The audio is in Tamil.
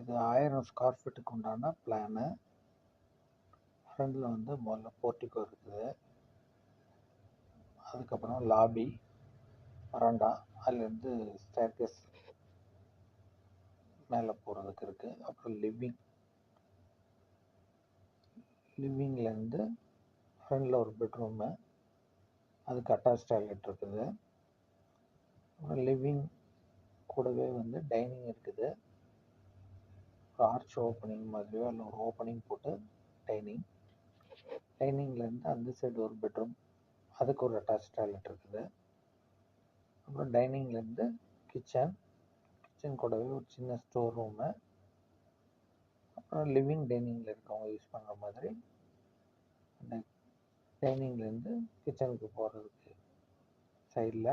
இது ஆயிரம் ஸ்கொயர் ஃபீட்டுக்கு உண்டான பிளானு ஃப்ரண்டில் வந்து முதல்ல போர்ட்டிக்கோ இருக்குது. அதுக்கப்புறம் லாபி வராண்டா அதுலேருந்து ஸ்டேர்கேஸ் மேலே போகிறதுக்கு இருக்குது அப்புறம் லிவிங் லிவிங்லேருந்து ஃப்ரண்டில் ஒரு பெட்ரூமு அதுக்கு அட்டாச் டாய்லெட் இருக்குது. அப்புறம் லிவிங் கூடவே வந்து டைனிங் இருக்குது. ஆர்ச் ஓப்பனிங் மாதிரியோ இல்லை ஒரு ஓப்பனிங் போட்டு டைனிங் டைனிங்லேருந்து அந்த சைடு ஒரு பெட்ரூம் அதுக்கு ஒரு அட்டாச் டாய்லெட் இருக்குது. அப்புறம் டைனிங்லேருந்து கிச்சன் கிச்சன் கூடவே ஒரு சின்ன ஸ்டோர் ரூமு அப்புறம் லிவிங் டைனிங்கில் இருக்கவங்க யூஸ் பண்ணுற மாதிரி அந்த டைனிங்லேருந்து கிச்சனுக்கு போகிறதுக்கு சைடில்